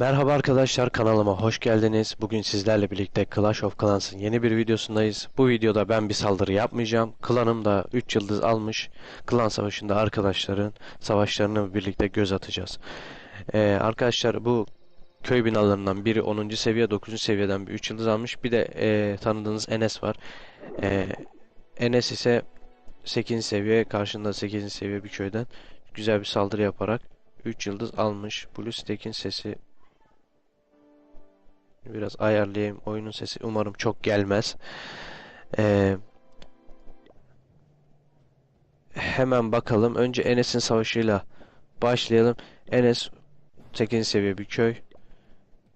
Merhaba arkadaşlar kanalıma hoş geldiniz. Bugün sizlerle birlikte Clash of Clans'ın yeni bir videosundayız. Bu videoda ben bir saldırı yapmayacağım. Klanım da 3 yıldız almış. Klan savaşında arkadaşların savaşlarını birlikte göz atacağız. Ee, arkadaşlar bu köy binalarından biri 10. seviye 9. seviyeden bir 3 yıldız almış. Bir de e, tanıdığınız Enes var. E, Enes ise 8. seviye karşında 8. seviye bir köyden güzel bir saldırı yaparak 3 yıldız almış. Blue Stack'in sesi Biraz ayarlayayım. Oyunun sesi umarım çok gelmez. Ee, hemen bakalım. Önce Enes'in savaşıyla başlayalım. Enes 8. seviye bir köy.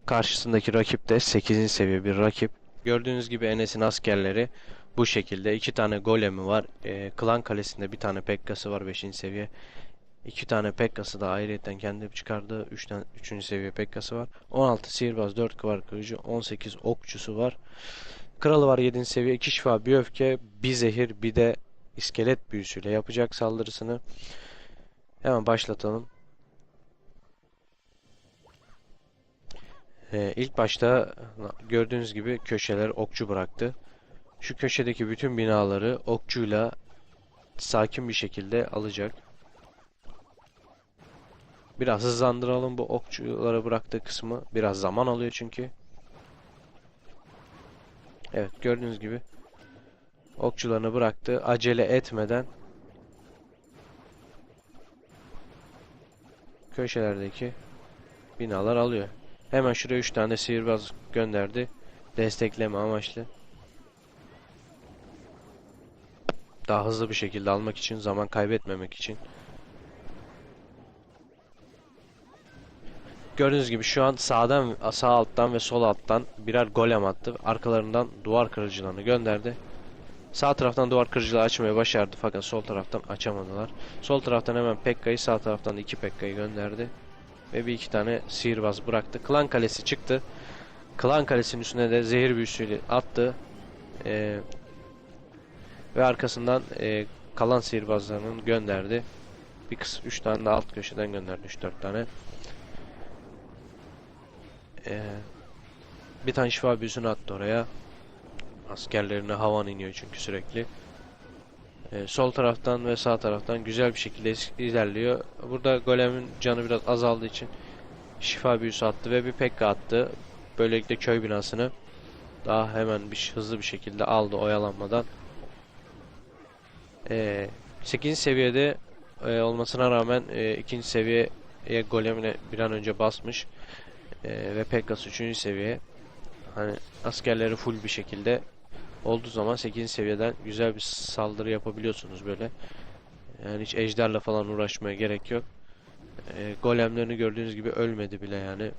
Karşısındaki rakip de 8. seviye bir rakip. Gördüğünüz gibi Enes'in askerleri bu şekilde. iki tane golemi var. Ee, Klan Kalesi'nde bir tane Pekka'sı var 5. seviye. İki tane Pekka'sı da ayrıyetten kendi çıkardığı 3 tane 3. seviye Pekka'sı var. 16 sihirbaz, 4 kıvar kırıcı, 18 okçusu var. Kralı var 7. seviye, 2 şifa, bir öfke, bir zehir, bir de iskelet büyüsüyle yapacak saldırısını. Hemen başlatalım. Ee, ilk başta gördüğünüz gibi köşeler okçu bıraktı. Şu köşedeki bütün binaları okçuyla sakin bir şekilde alacak. Biraz hızlandıralım bu okçulara bıraktığı kısmı. Biraz zaman alıyor çünkü. Evet gördüğünüz gibi okçularını bıraktı. Acele etmeden köşelerdeki binalar alıyor. Hemen şuraya 3 tane sihirbaz gönderdi. Destekleme amaçlı. Daha hızlı bir şekilde almak için, zaman kaybetmemek için. Gördüğünüz gibi şu an sağdan, sağ alttan ve sol alttan birer golem attı. Arkalarından duvar kırıcılarını gönderdi. Sağ taraftan duvar kırıcıları açmayı başardı fakat sol taraftan açamadılar. Sol taraftan hemen Pekka'yı sağ taraftan iki Pekka'yı gönderdi. Ve bir iki tane sihirbaz bıraktı. Klan kalesi çıktı. Klan kalesinin üstüne de zehir büyüsüyle attı. Ee, ve arkasından e, kalan sihirbazlarının gönderdi. Bir kısım 3 tane de alt köşeden gönderdi 3-4 tane. Ee, bir tane şifa attı oraya. Askerlerine havan iniyor çünkü sürekli. Ee, sol taraftan ve sağ taraftan güzel bir şekilde ilerliyor. Burada golemin canı biraz azaldığı için şifa büyüsü attı ve bir pekka attı. Böylelikle köy binasını daha hemen bir hızlı bir şekilde aldı oyalanmadan. Ee, 8. seviyede e, olmasına rağmen e, 2. seviyeye golemine bir an önce basmış. Ee, ve Pekkas 3. seviye. Hani askerleri full bir şekilde olduğu zaman 8. seviyeden güzel bir saldırı yapabiliyorsunuz böyle. Yani hiç ejderle falan uğraşmaya gerek yok. Ee, golemlerini gördüğünüz gibi ölmedi bile yani.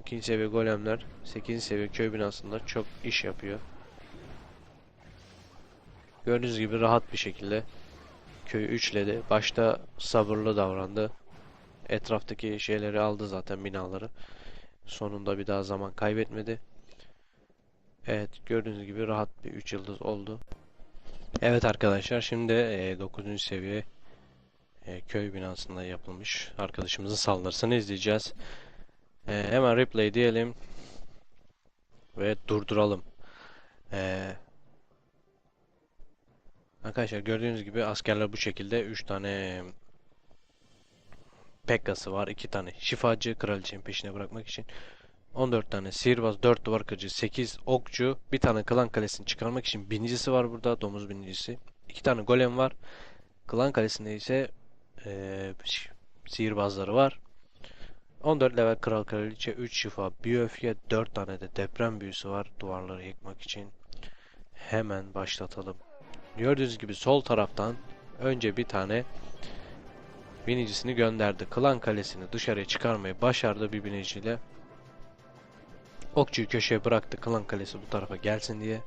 2. seviye golemler 8. seviye köy binasında çok iş yapıyor. Gördüğünüz gibi rahat bir şekilde köyü üçledi. Başta sabırlı davrandı. Etraftaki şeyleri aldı zaten binaları. Sonunda bir daha zaman kaybetmedi. Evet gördüğünüz gibi rahat bir 3 yıldız oldu. Evet arkadaşlar şimdi e, 9. seviye e, köy binasında yapılmış arkadaşımızın saldırısını izleyeceğiz. E, hemen replay diyelim ve durduralım. E, arkadaşlar gördüğünüz gibi askerler bu şekilde 3 tane Pekka'sı var. 2 tane şifacı kraliçenin peşine bırakmak için. 14 tane sihirbaz, 4 duvar kırıcı, 8 okçu, bir tane klan kalesini çıkarmak için binicisi var burada. Domuz binicisi. 2 tane golem var. Klan kalesinde ise ee, sihirbazları var. 14 level kral kraliçe, 3 şifa, bir öfke, 4 tane de deprem büyüsü var duvarları yıkmak için. Hemen başlatalım. Gördüğünüz gibi sol taraftan önce bir tane binicisini gönderdi. Klan kalesini dışarıya çıkarmayı başardı bir biniciyle. Okçuyu köşeye bıraktı. Klan kalesi bu tarafa gelsin diye.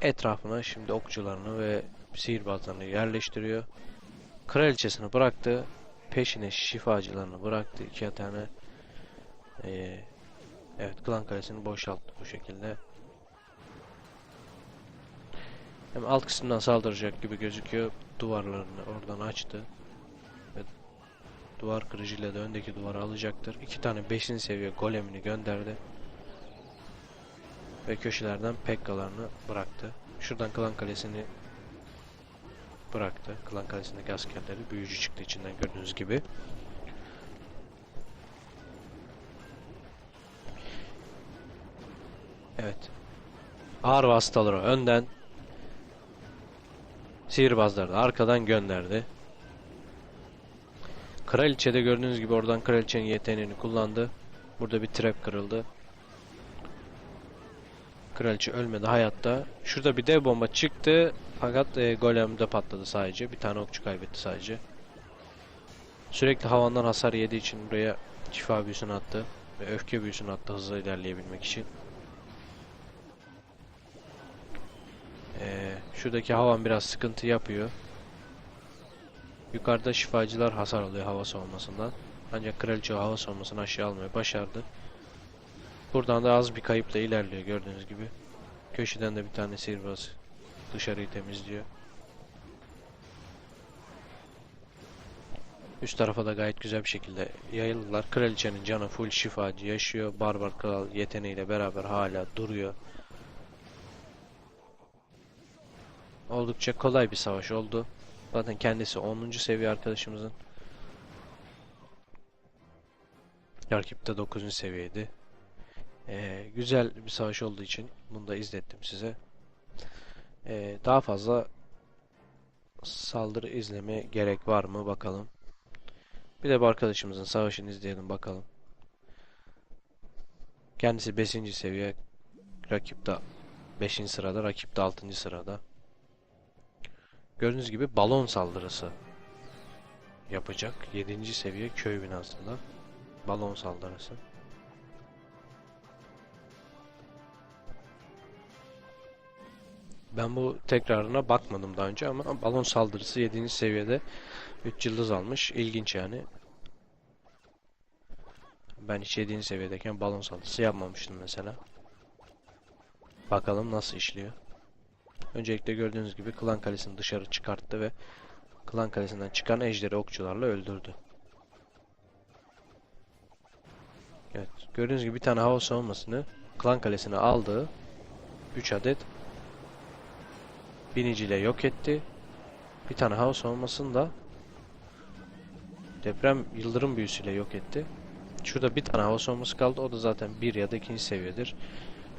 Etrafına şimdi okçularını ve sihirbazlarını yerleştiriyor. Kraliçesini bıraktı. Peşine şifacılarını bıraktı. iki tane. Ee, evet klan kalesini boşalttı bu şekilde. Hem alt kısımdan saldıracak gibi gözüküyor. Duvarlarını oradan açtı. Ve Duvar kırıcıyla da öndeki duvarı alacaktır. İki tane 5. seviye golemini gönderdi. Ve köşelerden pekkalarını bıraktı. Şuradan klan kalesini bıraktı. Klan kalesindeki askerleri büyücü çıktı içinden gördüğünüz gibi. Evet. Ağır vasıtaları önden sihirbazları da arkadan gönderdi. Kraliçe de gördüğünüz gibi oradan kraliçenin yeteneğini kullandı. Burada bir trap kırıldı. Kraliçe ölmedi hayatta. Şurada bir dev bomba çıktı. Fakat e, golemde patladı sadece. Bir tane okçu kaybetti sadece. Sürekli havandan hasar yediği için buraya şifa büyüsünü attı. Ve öfke büyüsünü attı hızlı ilerleyebilmek için. Ee, şuradaki havan biraz sıkıntı yapıyor. Yukarıda şifacılar hasar alıyor hava soğumasından. Ancak kraliçe hava soğumasını aşağı almayı başardı. Buradan da az bir kayıpla ilerliyor gördüğünüz gibi. Köşeden de bir tane sihirbaz dışarıyı temizliyor. Üst tarafa da gayet güzel bir şekilde yayıldılar. Kraliçenin canı full şifacı yaşıyor. Barbar kral yeteneğiyle beraber hala duruyor. Oldukça kolay bir savaş oldu. Zaten kendisi 10. seviye arkadaşımızın. Rakip de 9. seviyeydi. Ee, güzel bir savaş olduğu için bunu da izlettim size. Ee, daha fazla saldırı izleme gerek var mı bakalım. Bir de bu arkadaşımızın savaşını izleyelim bakalım. Kendisi 5. seviye. Rakip de 5. sırada. Rakip de 6. sırada. Gördüğünüz gibi balon saldırısı yapacak. 7. seviye köy binasında. Balon saldırısı. Ben bu tekrarına bakmadım daha önce ama balon saldırısı 7. seviyede 3 yıldız almış. İlginç yani. Ben hiç 7. seviyedeyken balon saldırısı yapmamıştım mesela. Bakalım nasıl işliyor. Öncelikle gördüğünüz gibi klan kalesini dışarı çıkarttı ve klan kalesinden çıkan ejderi okçularla öldürdü. Evet, gördüğünüz gibi bir tane hava savunmasını klan kalesine aldı. 3 adet biniciyle yok etti. Bir tane hava savunmasını da deprem yıldırım büyüsüyle yok etti. Şurada bir tane hava savunması kaldı. O da zaten bir ya da ikinci seviyedir.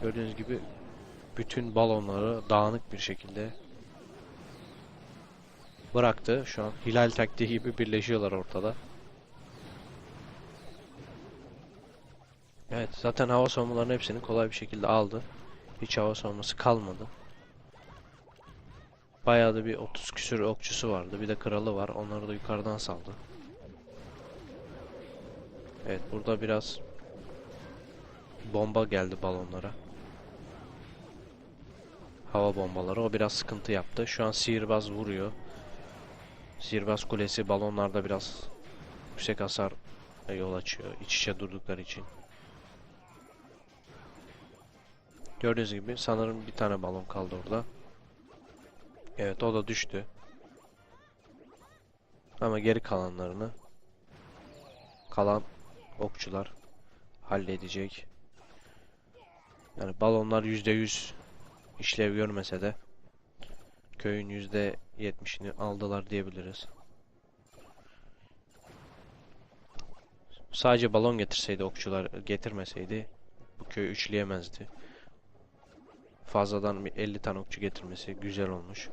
Gördüğünüz gibi bütün balonları dağınık bir şekilde bıraktı. Şu an hilal taktiği gibi birleşiyorlar ortada. Evet zaten hava savunmalarının hepsini kolay bir şekilde aldı. Hiç hava savunması kalmadı. Bayağı da bir 30 küsür okçusu vardı. Bir de kralı var. Onları da yukarıdan saldı. Evet burada biraz bomba geldi balonlara. Hava bombaları. O biraz sıkıntı yaptı. Şu an sihirbaz vuruyor. Sihirbaz kulesi balonlarda biraz yüksek hasar yol açıyor. İç içe durdukları için. Gördüğünüz gibi sanırım bir tane balon kaldı orada. Evet o da düştü. Ama geri kalanlarını kalan okçular halledecek. Yani balonlar %100 işlev görmese de köyün %70'ini aldılar diyebiliriz. Sadece balon getirseydi okçular getirmeseydi bu köy üçleyemezdi. Fazladan bir 50 tane okçu getirmesi güzel olmuş.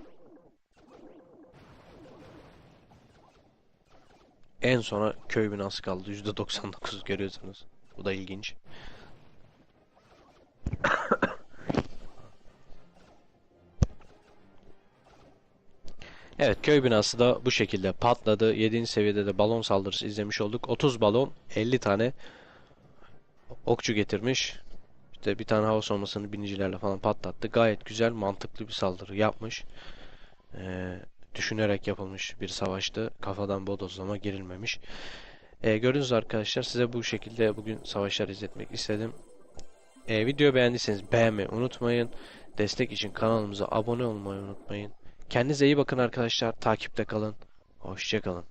En sona köy binası kaldı. %99 görüyorsunuz. Bu da ilginç. Evet köy binası da bu şekilde patladı. 7. seviyede de balon saldırısı izlemiş olduk. 30 balon 50 tane okçu getirmiş. İşte bir tane hava savunmasını binicilerle falan patlattı. Gayet güzel mantıklı bir saldırı yapmış. Ee, düşünerek yapılmış bir savaştı. Kafadan bodozlama girilmemiş. Ee, gördüğünüz arkadaşlar size bu şekilde bugün savaşlar izletmek istedim. Ee, videoyu beğendiyseniz beğenmeyi unutmayın. Destek için kanalımıza abone olmayı unutmayın. Kendinize iyi bakın arkadaşlar. Takipte kalın. Hoşçakalın.